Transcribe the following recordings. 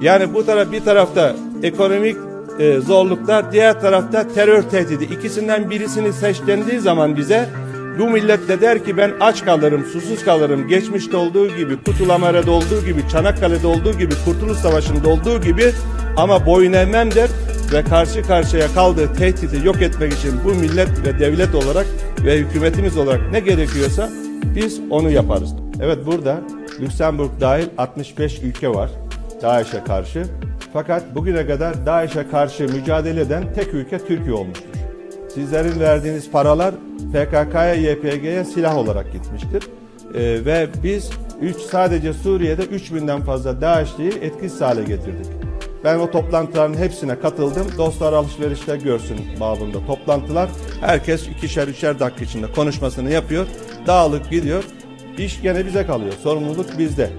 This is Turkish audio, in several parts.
Yani bu taraf bir tarafta ekonomik e, zorluklar, diğer tarafta terör tehdidi. İkisinden birisini seç dendiği zaman bize bu millet de der ki ben aç kalırım, susuz kalırım. Geçmişte olduğu gibi, Kutulamera'da olduğu gibi, Çanakkale'de olduğu gibi, Kurtuluş Savaşı'nda olduğu gibi ama boyun eğmem der ve karşı karşıya kaldığı tehdidi yok etmek için bu millet ve devlet olarak ve hükümetimiz olarak ne gerekiyorsa biz onu yaparız. Evet burada Lüksemburg dahil 65 ülke var DAEŞ'e karşı. Fakat bugüne kadar DAEŞ'e karşı mücadele eden tek ülke Türkiye olmuştur. Sizlerin verdiğiniz paralar PKK'ya, YPG'ye silah olarak gitmiştir. Ee, ve biz üç, sadece Suriye'de 3000'den fazla DAEŞ'liyi etkisiz hale getirdik. Ben o toplantıların hepsine katıldım. Dostlar alışverişte görsün babında toplantılar. Herkes ikişer üçer dakika içinde konuşmasını yapıyor. Dağılıp gidiyor. İş gene bize kalıyor. Sorumluluk bizde.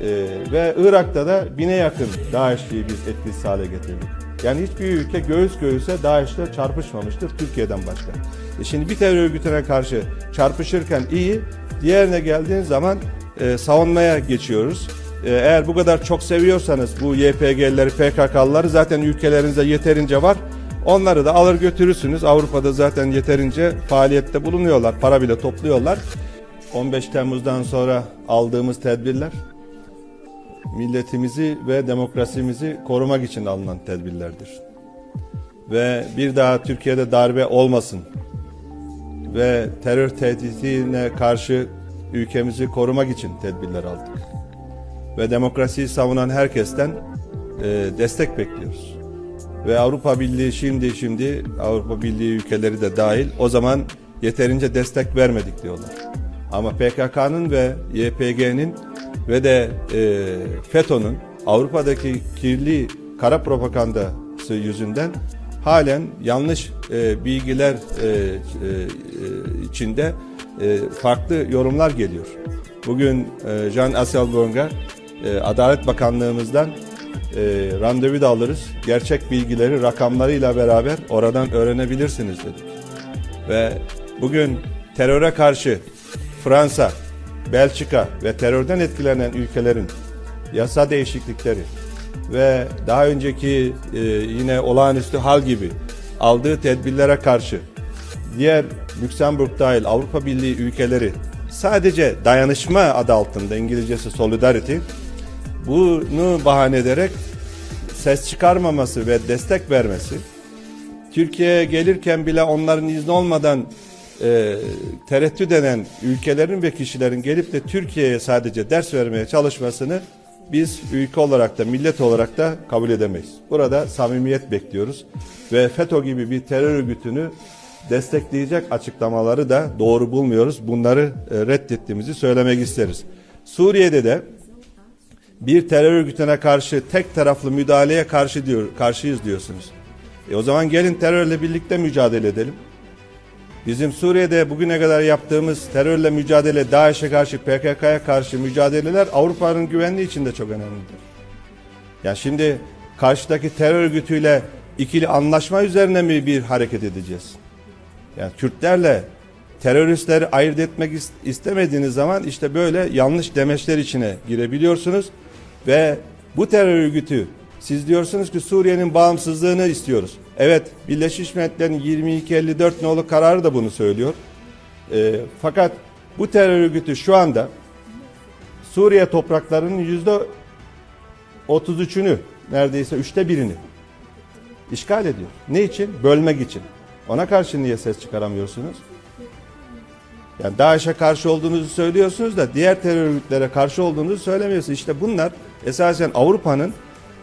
Ee, ve Irak'ta da bine yakın DAEŞ'liyi biz etkisiz hale getirdik. Yani hiçbir ülke göğüs göğüse DAEŞ'le çarpışmamıştır Türkiye'den başka. E şimdi bir terör örgütüne karşı çarpışırken iyi, diğerine geldiğin zaman e, savunmaya geçiyoruz. E, eğer bu kadar çok seviyorsanız bu YPG'leri, PKK'lıları zaten ülkelerinizde yeterince var. Onları da alır götürürsünüz. Avrupa'da zaten yeterince faaliyette bulunuyorlar. Para bile topluyorlar. 15 Temmuz'dan sonra aldığımız tedbirler milletimizi ve demokrasimizi korumak için alınan tedbirlerdir. Ve bir daha Türkiye'de darbe olmasın ve terör tehditine karşı ülkemizi korumak için tedbirler aldık. Ve demokrasiyi savunan herkesten e, destek bekliyoruz. Ve Avrupa Birliği şimdi şimdi Avrupa Birliği ülkeleri de dahil o zaman yeterince destek vermedik diyorlar. Ama PKK'nın ve YPG'nin ve de e, FETÖ'nün Avrupa'daki kirli kara propagandası yüzünden halen yanlış e, bilgiler e, e, içinde e, farklı yorumlar geliyor. Bugün e, Jean Asselborn'a e, Adalet Bakanlığımızdan e, randevu da alırız. Gerçek bilgileri rakamlarıyla beraber oradan öğrenebilirsiniz dedik. Ve bugün teröre karşı Fransa, Belçika ve terörden etkilenen ülkelerin yasa değişiklikleri ve daha önceki e, yine olağanüstü hal gibi aldığı tedbirlere karşı diğer Lüksemburg dahil Avrupa Birliği ülkeleri sadece dayanışma adı altında İngilizcesi solidarity bunu bahane ederek ses çıkarmaması ve destek vermesi Türkiye'ye gelirken bile onların izni olmadan e, tereddüt eden ülkelerin ve kişilerin gelip de Türkiye'ye sadece ders vermeye çalışmasını biz ülke olarak da millet olarak da kabul edemeyiz. Burada samimiyet bekliyoruz ve FETÖ gibi bir terör örgütünü destekleyecek açıklamaları da doğru bulmuyoruz. Bunları e, reddettiğimizi söylemek isteriz. Suriye'de de bir terör örgütüne karşı tek taraflı müdahaleye karşı diyor, karşıyız diyorsunuz. E o zaman gelin terörle birlikte mücadele edelim. Bizim Suriye'de bugüne kadar yaptığımız terörle mücadele, DAEŞ'e karşı, PKK'ya karşı mücadeleler Avrupa'nın güvenliği için de çok önemlidir. Ya şimdi karşıdaki terör örgütüyle ikili anlaşma üzerine mi bir hareket edeceğiz? Yani Kürtlerle teröristleri ayırt etmek is- istemediğiniz zaman işte böyle yanlış demeçler içine girebiliyorsunuz ve bu terör örgütü siz diyorsunuz ki Suriye'nin bağımsızlığını istiyoruz. Evet Birleşmiş Milletler'in 2254 nolu kararı da bunu söylüyor. Ee, fakat bu terör örgütü şu anda Suriye topraklarının yüzde 33'ünü neredeyse üçte birini işgal ediyor. Ne için? Bölmek için. Ona karşı niye ses çıkaramıyorsunuz? Yani DAEŞ'e karşı olduğunuzu söylüyorsunuz da diğer terör örgütlere karşı olduğunuzu söylemiyorsunuz. İşte bunlar esasen Avrupa'nın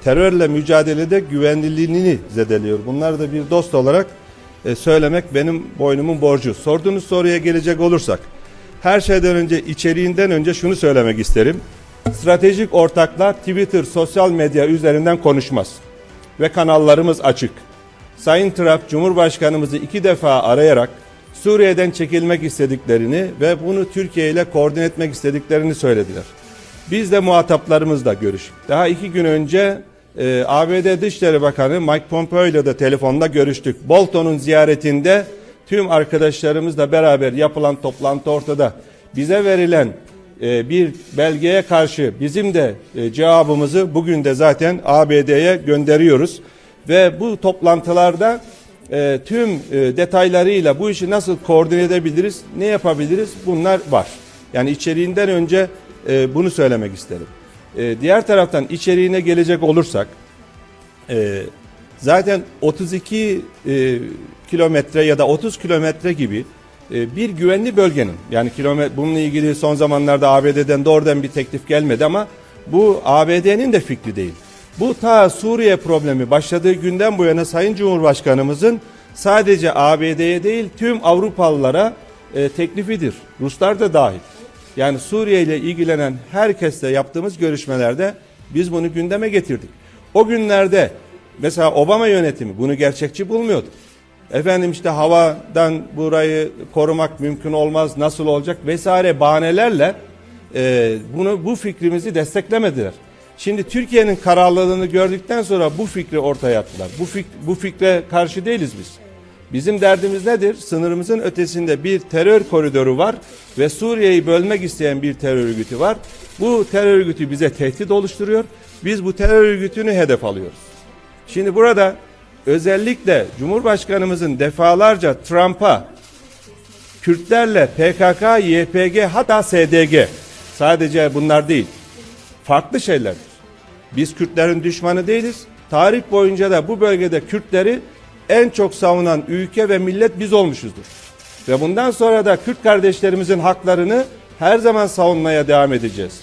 terörle mücadelede güvenliliğini zedeliyor. Bunlar da bir dost olarak e, söylemek benim boynumun borcu. Sorduğunuz soruya gelecek olursak, her şeyden önce içeriğinden önce şunu söylemek isterim. Stratejik ortaklar Twitter, sosyal medya üzerinden konuşmaz. Ve kanallarımız açık. Sayın Trump Cumhurbaşkanımızı iki defa arayarak Suriye'den çekilmek istediklerini ve bunu Türkiye ile koordine etmek istediklerini söylediler. Biz de muhataplarımızla görüştük. Daha iki gün önce e, ABD Dışişleri Bakanı Mike Pompeo ile de telefonda görüştük. Bolton'un ziyaretinde tüm arkadaşlarımızla beraber yapılan toplantı ortada. Bize verilen e, bir belgeye karşı bizim de e, cevabımızı bugün de zaten ABD'ye gönderiyoruz. Ve bu toplantılarda e, tüm e, detaylarıyla bu işi nasıl koordine edebiliriz, ne yapabiliriz bunlar var. Yani içeriğinden önce e, bunu söylemek isterim. E, diğer taraftan içeriğine gelecek olursak, e, zaten 32 e, kilometre ya da 30 kilometre gibi e, bir güvenli bölgenin yani kilometre bununla ilgili son zamanlarda ABD'den doğrudan bir teklif gelmedi ama bu ABD'nin de fikri değil. Bu ta Suriye problemi başladığı günden bu yana Sayın Cumhurbaşkanımızın sadece ABD'ye değil tüm Avrupalılara e, teklifidir. Ruslar da dahil. Yani Suriye ile ilgilenen herkesle yaptığımız görüşmelerde biz bunu gündeme getirdik. O günlerde mesela Obama yönetimi bunu gerçekçi bulmuyordu. Efendim işte havadan burayı korumak mümkün olmaz, nasıl olacak vesaire bahanelerle e, bunu bu fikrimizi desteklemediler. Şimdi Türkiye'nin kararlılığını gördükten sonra bu fikri ortaya attılar. Bu, fik, bu fikre karşı değiliz biz. Bizim derdimiz nedir? Sınırımızın ötesinde bir terör koridoru var ve Suriye'yi bölmek isteyen bir terör örgütü var. Bu terör örgütü bize tehdit oluşturuyor. Biz bu terör örgütünü hedef alıyoruz. Şimdi burada özellikle Cumhurbaşkanımızın defalarca Trump'a Kürtlerle PKK, YPG hatta SDG sadece bunlar değil farklı şeylerdir. Biz Kürtlerin düşmanı değiliz. Tarih boyunca da bu bölgede Kürtleri en çok savunan ülke ve millet biz olmuşuzdur. Ve bundan sonra da Kürt kardeşlerimizin haklarını her zaman savunmaya devam edeceğiz.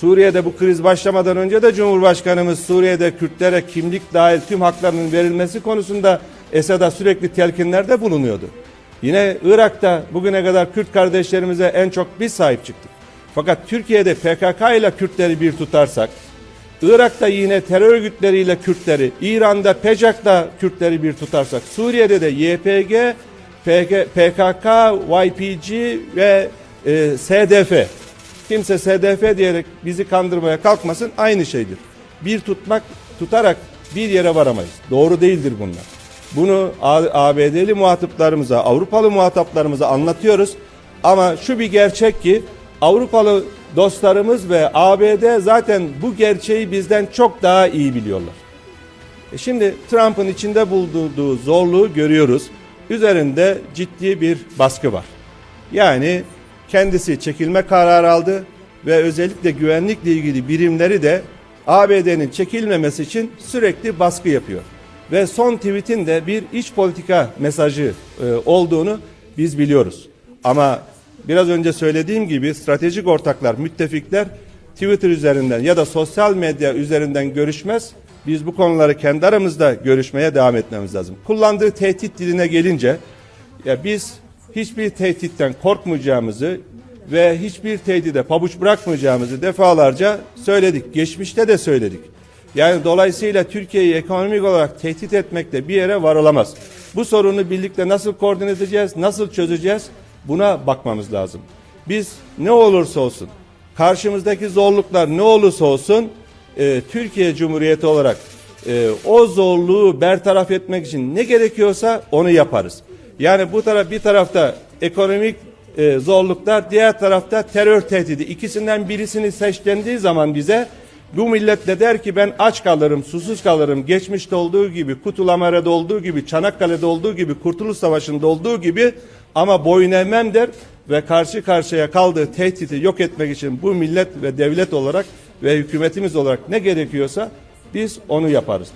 Suriye'de bu kriz başlamadan önce de Cumhurbaşkanımız Suriye'de Kürtlere kimlik dahil tüm haklarının verilmesi konusunda Esad'a sürekli telkinlerde bulunuyordu. Yine Irak'ta bugüne kadar Kürt kardeşlerimize en çok biz sahip çıktık. Fakat Türkiye'de PKK ile Kürtleri bir tutarsak, Irak'ta yine terör örgütleriyle Kürtleri, İran'da PECAK'la Kürtleri bir tutarsak, Suriye'de de YPG, PKK, YPG ve e, SDF. Kimse SDF diyerek bizi kandırmaya kalkmasın aynı şeydir. Bir tutmak, tutarak bir yere varamayız. Doğru değildir bunlar. Bunu ABD'li muhataplarımıza, Avrupalı muhataplarımıza anlatıyoruz. Ama şu bir gerçek ki Avrupalı dostlarımız ve ABD zaten bu gerçeği bizden çok daha iyi biliyorlar. E şimdi Trump'ın içinde bulduğu zorluğu görüyoruz. Üzerinde ciddi bir baskı var. Yani kendisi çekilme kararı aldı ve özellikle güvenlikle ilgili birimleri de ABD'nin çekilmemesi için sürekli baskı yapıyor. Ve son tweetin de bir iç politika mesajı e, olduğunu biz biliyoruz. Ama biraz önce söylediğim gibi stratejik ortaklar, müttefikler Twitter üzerinden ya da sosyal medya üzerinden görüşmez. Biz bu konuları kendi aramızda görüşmeye devam etmemiz lazım. Kullandığı tehdit diline gelince ya biz hiçbir tehditten korkmayacağımızı ve hiçbir tehdide pabuç bırakmayacağımızı defalarca söyledik. Geçmişte de söyledik. Yani dolayısıyla Türkiye'yi ekonomik olarak tehdit etmekle bir yere varılamaz. Bu sorunu birlikte nasıl koordine edeceğiz, nasıl çözeceğiz? Buna bakmamız lazım. Biz ne olursa olsun, karşımızdaki zorluklar ne olursa olsun, e, Türkiye Cumhuriyeti olarak e, o zorluğu bertaraf etmek için ne gerekiyorsa onu yaparız. Yani bu taraf bir tarafta ekonomik e, zorluklar, diğer tarafta terör tehdidi. İkisinden birisini seçlendiği zaman bize bu millet de der ki ben aç kalırım, susuz kalırım. Geçmişte olduğu gibi, Kutulamara'da olduğu gibi, Çanakkale'de olduğu gibi, Kurtuluş Savaşı'nda olduğu gibi ama boyun eğmem der ve karşı karşıya kaldığı tehdidi yok etmek için bu millet ve devlet olarak ve hükümetimiz olarak ne gerekiyorsa biz onu yaparız.